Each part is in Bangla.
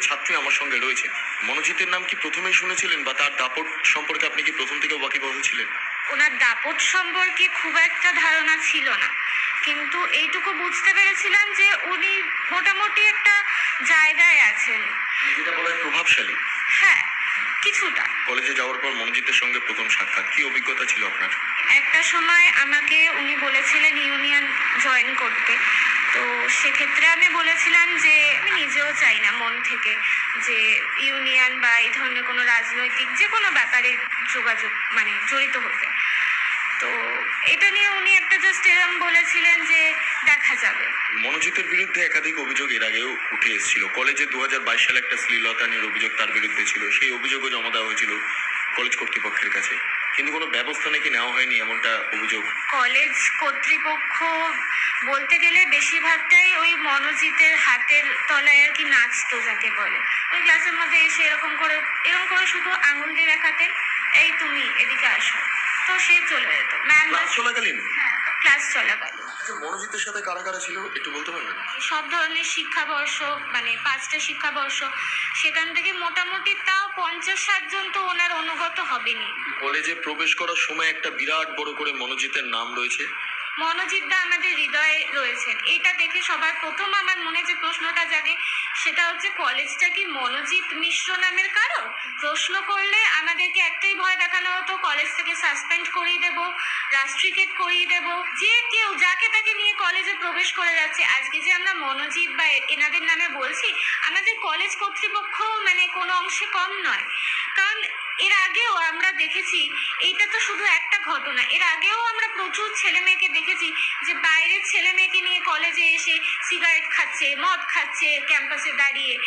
ছাত্রী আমার সঙ্গে রয়েছে। মনোজিতের নাম কি প্রথমেই শুনেছিলেন বা তার দাপট সম্পর্কে আপনি কি প্রথম থেকে ওয়াকিবহ ছিলেন ওনার দাপট সম্পর্কে খুব একটা ধারণা ছিল না। কিন্তু এইটুকু বুঝতে পেরেছিলাম যে উনি মোটামুটি একটা জায়গায় আছেন। যেটা বলা হয় প্রভাবশালী। হ্যাঁ কিছুটা। কলেজে যাওয়ার পর মনোজিতের সঙ্গে প্রথম সাক্ষাৎ কি অভিজ্ঞতা ছিল আপনার? একটা সময় আমাকে উনি বলেছিলেন ইউনিয়ন জয়েন করতে। তো সেক্ষেত্রে আমি বলেছিলাম যে আমি নিজেও চাই না মন থেকে যে ইউনিয়ন বা এই ধরনের কোনো রাজনৈতিক যে কোনো ব্যাপারে যোগাযোগ মানে জড়িত হতে। তো এটা নিয়ে উনি একটা জাস্ট এরম বলেছিলেন যে দেখা যাবে। মনোজিতের বিরুদ্ধে একাধিক অভিযোগ এর আগেও উঠে এসেছিল। কলেজে দু হাজার বাইশ সালে একটা শ্লীলতানির অভিযোগ তার বিরুদ্ধে ছিল। সেই অভিযোগও জমা দেওয়া হয়েছিল কলেজ কর্তৃপক্ষের কাছে। কিন্তু কোনো ব্যবস্থা নাকি নেওয়া হয়নি এমনটা অভিযোগ? কলেজ কর্তৃপক্ষ বলতে গেলে বেশিরভাগটাই ওই মনোজিতের হাতের তলায় আর কি নাচতো যাকে বলে। ওই ক্লাসের মধ্যে এসে এরকম করে এরকম করে শুধু আঙুল দিয়ে দেখাতেন এই তুমি এদিকে আসো। তো সে চলে যেত। ম্যাম চলাকালীন? হ্যাঁ ক্লাস চলাকালীন। আচ্ছা মনোজিতের সাথে কারা কারা ছিল? একটু বলতে পারবেন? সব ধরনের শিক্ষাবর্ষ মানে পাঁচটা শিক্ষাবর্ষ সেখান থেকে মোটামুটি তাও পঞ্চাশ ষাট জন তো ওনার অনুগত হবেনি কলেজে প্রবেশ করার সময় একটা বিরাট বড় করে মনোজিতের নাম রয়েছে। মনোজিৎদা আমাদের হৃদয়ে রয়েছেন। এটা দেখে সবার প্রথম আমার মনে যে প্রশ্নটা জাগে সেটা হচ্ছে কলেজটা কি মনোজিৎ মিশ্র নামের কারও? প্রশ্ন করলে আমাদেরকে একটাই ভয় দেখানো হতো, কলেজ থেকে সাসপেন্ড করিয়ে দেব রাস্ট্রিকেট করিয়ে দেব। যে কেউ যাকে তাকে নিয়ে কলেজে প্রবেশ করে যাচ্ছে, আজকে যে আমরা মনোজিৎ বা এনাদের নামে বলছি, আমাদের কলেজ কর্তৃপক্ষ মানে কোনো অংশে কম নয়। কারণ এর আগেও আমরা দেখেছি, এইটা তো শুধু একটা ঘটনা, এর আগেও আমরা প্রচুর ছেলে মেয়েকে দেখেছি যে বাইরের ছেলে মেয়েকে নিয়ে কলেজে এসে সিগারেট খাচ্ছে, মদ খাচ্ছে ক্যাম্পাসে দাঁড়িয়ে।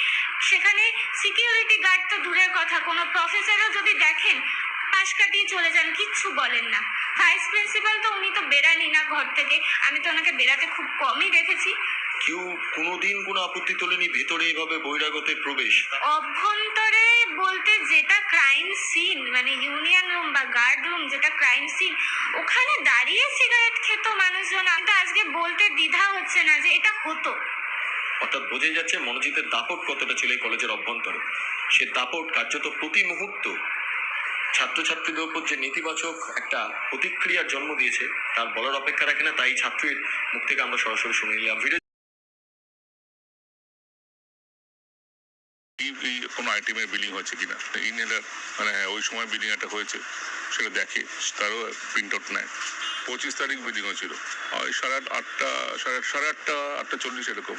সেখানে সিকিউরিটি গার্ড তো দূরের কথা কোনো প্রফেসরও যদি দেখেন পাশ কাটিয়ে চলে যান কিচ্ছু বলেন না। ভাইস প্রিন্সিপাল তো উনি তো বেরানি না ঘর থেকে। আমি তো ওনাকে বেরাতে খুব কমই দেখেছি। কেউ কোনোদিন কোনো আপত্তি তোলেনি ভেতরে এভাবে বহিরাগতে প্রবেশ? অভ্যন্তরে বলতে যেটা ক্রাইম সিন মানে ইউনিয়ন রুম বা গার্ড রুম যেটা ক্রাইম সিন ওখানে দাঁড়িয়ে সিগারেট খেত মানুষজন। কিন্তু আজকে বলতে দ্বিধা হচ্ছে না যে এটা হতো। অর্থাৎ বোঝাই যাচ্ছে মনোজিতের দাপট কতটা ছিল এই কলেজের অভ্যন্তরে। সে দাপট কার্যত প্রতি মুহূর্ত ছাত্রছাত্রীদের উপর যে নেতিবাচক একটা প্রতিক্রিয়ার জন্ম দিয়েছে, তার বলার অপেক্ষা রাখে না, তাই ছাত্রীর মুখ থেকে আমরা সরাসরি শুনে নিলাম। ভিডিও কোনো আইটেমের বিলিং হয়েছে কিনা? ইনহেলার মানে হ্যাঁ ওই সময় বিলিং একটা হয়েছে, সেটা দেখে তারও প্রিন্ট আউট নেয়। পঁচিশ তারিখ বিলিং হয়েছিল। ওই সাড়ে আট আটটা সাড়ে সাড়ে আটটা আটটা চল্লিশ এরকম।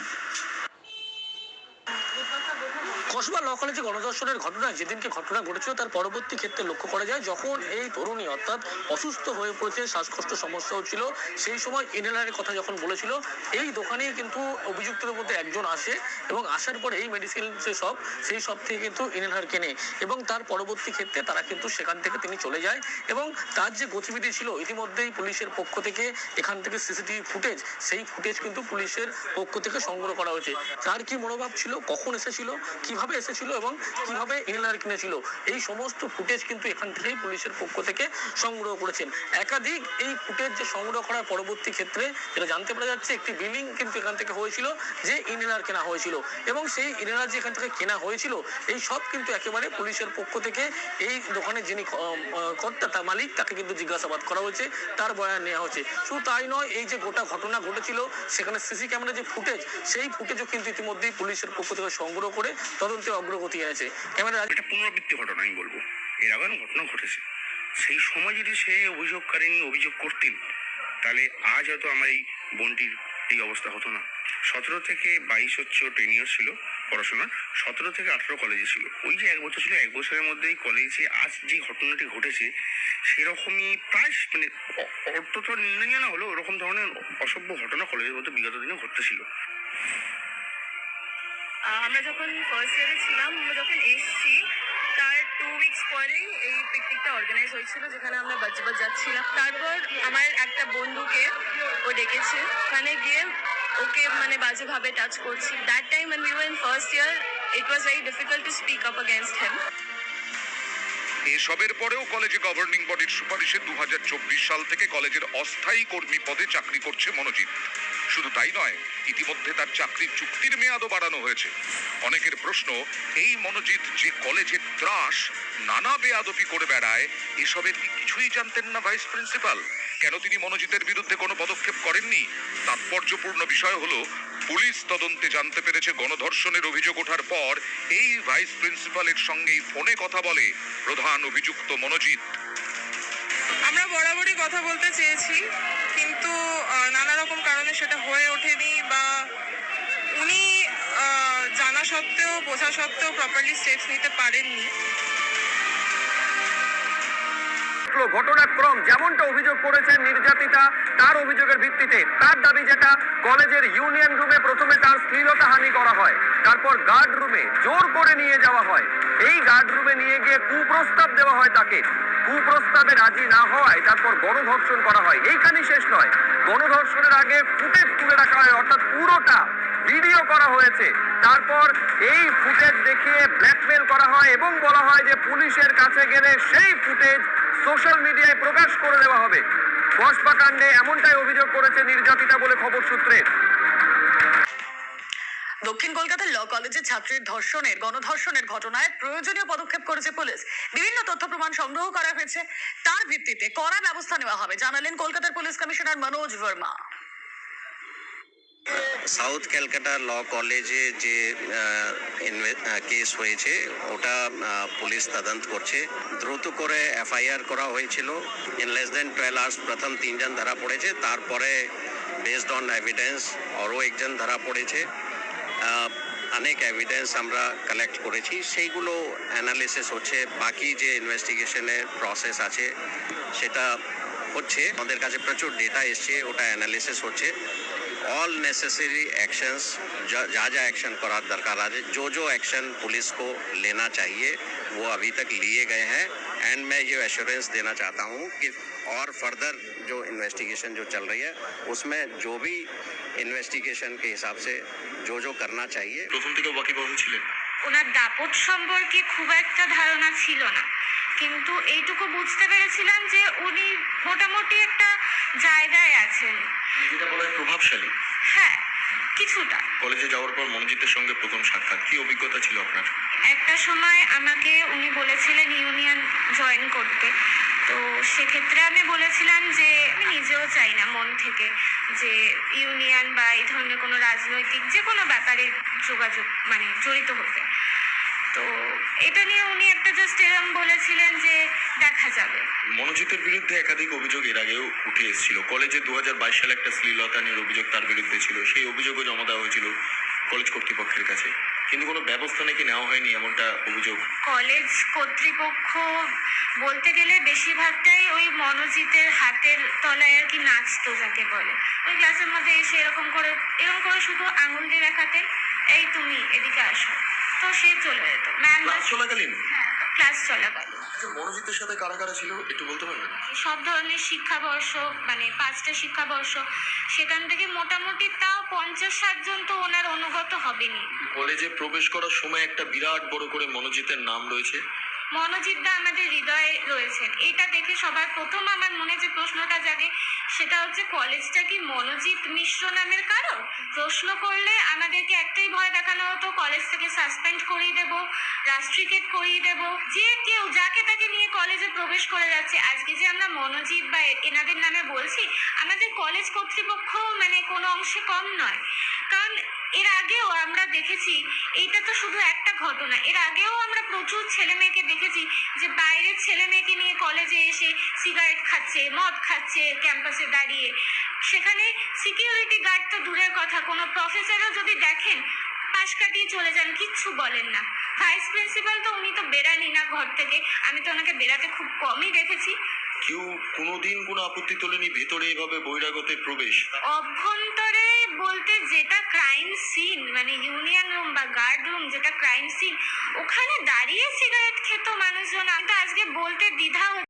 কসবা ল কলেজে গণধর্ষণের ঘটনায় যেদিনকে ঘটনা ঘটেছিল তার পরবর্তী ক্ষেত্রে লক্ষ্য করা যায়, যখন এই তরুণী অর্থাৎ অসুস্থ হয়ে পড়েছে, শ্বাসকষ্ট সমস্যাও ছিল, সেই সময় ইনহেলারের কথা যখন বলেছিল, এই দোকানেই কিন্তু অভিযুক্তদের মধ্যে একজন আসে এবং আসার পরে এই মেডিসিন যে সব, সেই সব থেকে কিন্তু ইনহেলার কেনে এবং তার পরবর্তী ক্ষেত্রে তারা কিন্তু সেখান থেকে তিনি চলে যায় এবং তার যে গতিবিধি ছিল, ইতিমধ্যেই পুলিশের পক্ষ থেকে এখান থেকে সিসিটিভি ফুটেজ, সেই ফুটেজ কিন্তু পুলিশের পক্ষ থেকে সংগ্রহ করা হয়েছে। তার কি মনোভাব ছিল? কখন এসেছিল? কীভাবে এসেছিল এবং কীভাবে ইনহেলার কিনেছিল, এই সমস্ত ফুটেজ কিন্তু এখান থেকেই পুলিশের পক্ষ থেকে সংগ্রহ করেছেন। একাধিক এই ফুটেজ যে সংগ্রহ করার পরবর্তী ক্ষেত্রে যেটা জানতে পারা যাচ্ছে, একটি বিলিং কিন্তু এখান থেকে হয়েছিল যে ইনহেলার কেনা হয়েছিল। এবং সেই ইনহেলার যে এখান থেকে কেনা হয়েছিল, এই সব কিন্তু একেবারে পুলিশের পক্ষ থেকে এই দোকানে যিনি কর্তা তার মালিক, তাকে কিন্তু জিজ্ঞাসাবাদ করা হয়েছে, তার বয়ান নেওয়া হয়েছে। শুধু তাই নয়, এই যে গোটা ঘটনা ঘটেছিল, সেখানে সিসি ক্যামেরা যে ফুটেজ, সেই ফুটেজও কিন্তু ইতিমধ্যেই পুলিশের পক্ষ থেকে সংগ্রহ করে তদন্তে অগ্রগতি আছে। ক্যামেরা এটা পুনরাবৃত্তি ঘটনা, আমি বলব। এর আগেও ঘটনা ঘটেছে। সেই সময় যদি সে অভিযোগকারিনী অভিযোগ করতেন, তাহলে আজ হয়তো আমার এই বোনটির এই অবস্থা হতো না। সতেরো থেকে বাইশ হচ্ছে টেন ইয়ার্স ছিল পড়াশোনা সতেরো থেকে আঠেরো কলেজে ছিল। ওই যে এক বছর ছিল, এক বছরের মধ্যেই কলেজে আজ যে ঘটনাটি ঘটেছে, সেরকমই প্রায় মানে অ- অন্তত নির্ণয় না হলেও ওরকম ধরনের অসভ্য ঘটনা কলেজের মধ্যে বিগত দিনে ঘটতেছিল। আমরা যখন ফার্স্ট ইয়ারে ছিলাম, আমরা যখন এসছি, তার টু উইকস পরেই এই পিকনিকটা অর্গানাইজ হয়েছিল, যেখানে আমরা বাজ্যবাজ যাচ্ছিলাম তারপর আমার একটা বন্ধুকে ও ডেকেছে। ওখানে গিয়ে ওকে মানে বাজেভাবে টাচ করছি। That time when we were first year it was very difficult to speak up against him. এসবের পরেও কলেজে গভর্নিং বডির সুপারিশে দু হাজার চব্বিশ সাল থেকে কলেজের অস্থায়ী কর্মী পদে চাকরি করছে মনোজিৎ। শুধু তাই নয়, ইতিমধ্যে তার চাকরির চুক্তির মেয়াদও বাড়ানো হয়েছে। অনেকের প্রশ্ন, এই মনোজিৎ যে কলেজে ত্রাস, নানা বেয়াদপি করে বেড়ায়, এসবের কি কিছুই জানতেন না ভাইস প্রিন্সিপাল? কেন তিনি মনোজিতের বিরুদ্ধে কোনো পদক্ষেপ করেননি? তাৎপর্যপূর্ণ বিষয় হলো, পুলিশ তদন্তে জানতে পেরেছে গণধর্ষণের অভিযোগ ওঠার পর, এই ভাইস প্রিন্সিপালের সঙ্গেই ফোনে কথা বলে প্রধান অভিযুক্ত মনোজিৎ। আমরা বরাবরই কথা বলতে চেয়েছি। কিন্তু নানা রকম কারণে সেটা হয়ে ওঠেনি বা উনি জানা সত্ত্বেও, বোঝা সত্ত্বেও প্রপারলি স্টেপস নিতে পারেননি। ঘটনাক্রম যেমনটা অভিযোগ করেছেন নির্যাতিতা, তার অভিযোগের ভিত্তিতে। তার দাবি যেটা, কলেজের ইউনিয়ন রুমে প্রথমে তার শ্লীলতাহানি করা হয়, তারপর গার্ড রুমে জোর করে নিয়ে যাওয়া হয়। এই গার্ড রুমে নিয়ে গিয়ে কুপ্রস্তাব দেওয়া হয় তাকে। কুপ্রস্তাবে রাজি না হওয়ায় তারপর গণধর্ষণ করা হয়। এইখানেই শেষ নয়। গণধর্ষণের আগে ফুটেজ তুলে রাখা হয়, অর্থাৎ পুরোটা ভিডিও করা হয়েছে। তারপর এই ফুটেজ দেখিয়ে ব্ল্যাকমেল করা হয় এবং বলা হয় যে পুলিশের কাছে গেলে সেই ফুটেজ সোশ্যাল মিডিয়ায় প্রকাশ করে দেওয়া হবে। বসপা কাণ্ডে এমনটাই অভিযোগ করেছে নির্যাতিতা বলে খবর সূত্রে। দক্ষিণ কলকাতার ল কলেজের ছাত্রীর ধর্ষণের, গণধর্ষণের ঘটনায় প্রয়োজনীয় পদক্ষেপ করেছে পুলিশ। বিভিন্ন তথ্য প্রমাণ সংগ্রহ করা হয়েছে। তার ভিত্তিতে কড়া ব্যবস্থা নেওয়া হবে। জানালেন কলকাতার police commissioner Manoj Verma south Calcutta law কলেজে যে কেস হয়েছে, ওটা পুলিশ তদন্ত করছে। দ্রুত করে এফআইআর করা হয়েছিল। In less than twelve hours প্রথম তিনজন ধরা পড়েছে। তারপরে বেসড অন এভিডেন্স আরও একজন ধরা পড়েছে। অনেক এভিডেন্স আমরা কালেক্ট করেছি সেইগুলো অ্যানালিসিস হচ্ছে বাকি যে ইনভেস্টিগেশনের প্রসেস আছে সেটা হচ্ছে আমাদের কাছে প্রচুর ডেটা এসছে ওটা অ্যানালিসিস হচ্ছে ऑल नेसेसरी एक्शंस जहाँ जहाँ एक्शन करार दरकार आज जो जो एक्शन पुलिस को लेना चाहिए वो अभी तक लिए गए हैं एंड मैं ये एश्योरेंस देना चाहता हूँ कि और फर्दर जो इन्वेस्टिगेशन जो चल रही है उसमें जो भी इन्वेस्टिगेशन के हिसाब से जो जो करना चाहिए প্রথম থেকে ওয়াকিবহ ছিলেন ওনার দাপট সম্পর্কে খুব একটা ধারণা ছিল না কিন্তু এইটুকু বুঝতে পেরেছিলাম যে উনি মোটামুটি একটা জায়গায় আছেন যেটা বলা হয় প্রভাবশালী হ্যাঁ কিছুটা কলেজে যাওয়ার পর মনোজিতের সঙ্গে প্রথম সাক্ষাৎ কি অভিজ্ঞতা ছিল আপনার একটা সময় আমাকে উনি বলেছিলেন ইউনিয়ন জয়েন করতে তো সেক্ষেত্রে আমি বলেছিলাম যে আমি নিজেও চাই না মন থেকে যে ইউনিয়ন বা এই ধরনের কোনো রাজনৈতিক যে কোনো ব্যাপারে যোগাযোগ মানে জড়িত হতে। তো এটা নিয়ে উনি একটা জাস্ট এরম বলেছিলেন যে দেখা যাবে। মনোজিতের বিরুদ্ধে একাধিক অভিযোগ এর আগেও উঠে এসেছিল। কলেজে দু হাজার বাইশ সালে একটা শ্লীলতানির অভিযোগ তার বিরুদ্ধে ছিল। সেই অভিযোগও জমা দেওয়া হয়েছিল কলেজ কর্তৃপক্ষের কাছে। কিন্তু কোনো ব্যবস্থা নাকি নেওয়া হয়নি এমনটা অভিযোগ? কলেজ কর্তৃপক্ষ বলতে গেলে বেশিরভাগটাই ওই মনোজিতের হাতের তলায় আর কি নাচতো যাকে বলে। ওই ক্লাসের মধ্যে এসে এরকম করে এরকম করে শুধু আঙুল দিয়ে দেখাতেন এই তুমি এদিকে আসো। তো সে চলে যেত। ম্যাম চলাকালীন? হ্যাঁ ক্লাস চলাকালীন। আচ্ছা, মনোজিতের সাথে কারা কারা ছিল একটু বলতে পারবেন? সব ধরনের শিক্ষাবর্ষ মানে পাঁচটা শিক্ষাবর্ষ সেখান থেকে মোটামুটি তাও পঞ্চাশ ষাট জন তো ওনার অনুগত হবেনি কলেজে প্রবেশ করার সময় একটা বিরাট বড় করে মনোজিতের নাম রয়েছে। মনোজিৎ দা আমাদের হৃদয়ে রয়েছেন। এটা দেখে সবার প্রথম আমার মনে যে প্রশ্নটা জাগে, সেটা হচ্ছে, কলেজটা কি মনোজিৎ মিশ্র নামের কারও? প্রশ্ন করলে আমাদেরকে একটাই ভয় দেখানো হতো, কলেজ থেকে সাসপেন্ড করিয়ে দেব রাস্ট্রিকেট করিয়ে দেব। যে কেউ যাকে তাকে নিয়ে কলেজে প্রবেশ করে যাচ্ছে, আজকে যে আমরা মনোজিৎ বা এনাদের নামে বলছি, আমাদের কলেজ কর্তৃপক্ষ মানে কোনো অংশে কম নয়। কারণ এর আগেও আমরা দেখেছি এটা তো শুধু একটা ঘটনা এর আগেও আমরা প্রচুর ছেলে মেয়েকে দেখেছি যে বাইরের ছেলে মেয়েকে নিয়ে কলেজে এসে সিগারেট খাচ্ছে মদ খাচ্ছে ক্যাম্পাসে দাঁড়িয়ে। সেখানে সিকিউরিটি গার্ড তো দূরের কথা কোনো প্রফেসরও যদি দেখেন পাশ কাটিয়ে চলে যান কিচ্ছু বলেন না। ভাইস প্রিন্সিপাল তো উনি তো বেরানি না ঘর থেকে আমি তো ওনাকে বেরাতে খুব কমই দেখেছি। কেউ কোনোদিন কোনো আপত্তি তোলেনি ভেতরে এভাবে বহিরাগতে প্রবেশ? অভ্যন্তরে বলতে যেটা ক্রাইম সিন মানে ইউনিয়ন রুম বা গার্ড রুম যেটা ক্রাইম সিন ওখানে দাঁড়িয়ে সিগারেট খেত মানুষজন। আজকে বলতে দ্বিধা